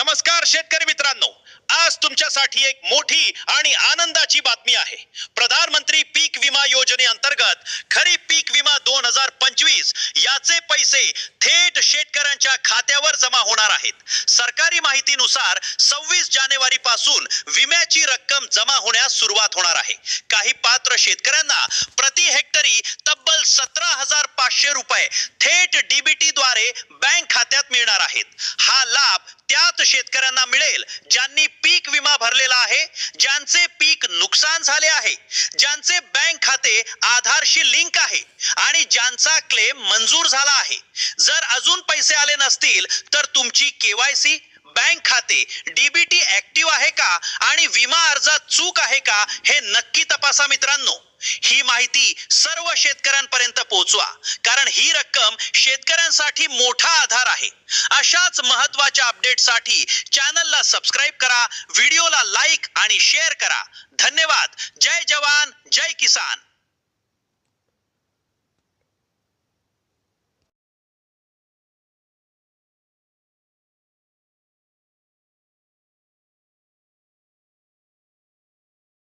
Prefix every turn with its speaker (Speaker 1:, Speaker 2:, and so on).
Speaker 1: नमस्कार शेतकरी मित्रांनो. आज तुमच्यासाठी एक मोठी आणि आनंदाची बातमी आहे. प्रधानमंत्री पीक विमा योजनेअंतर्गत खरीप पीक विमा दोन हजार पंचवीस याचे पैसे थेट शेतकऱ्यांच्या खात्यावर जमा होणार आहेत. सरकारी माहितीनुसार सव्वीस जानेवारी पासून विम्याची रक्कम जमा होण्यास सुरुवात होणार आहे. काही पात्र शेतकऱ्यांना प्रति हेक्टरी तब्बल सतरा हजार पाचशे रुपये थेट डीबीटी द्वारे बँक खात्यात मिळणार आहेत. शेतकऱ्यांना मिळेल. ज्यांनी पीक विमा भरलेला आहे ज्यांचे पीक नुकसान झाले आहे ज्यांचे बँक खाते आधारशी लिंक आहे आणि ज्यांचा क्लेम मंजूर झाला आहे. जर अजून पैसे आले नसतील तर तुमची केवायसी बँक खाते डीबीटी ऍक्टिव्ह आहे का आणि विमा अर्जात चूक आहे का हे नक्की तपासा मित्रांनो. ही माहिती सर्व शेतकऱ्यांपर्यंत पोहोचवा. कारण ही रक्कम शेतकऱ्यांसाठी मोठा आधार आहे. अशाच महत्त्वाच्या अपडेटसाठी चॅनलला सबस्क्राईब करा व्हिडिओला लाईक आणि शेअर करा. धन्यवाद. जय जवान जय किसान.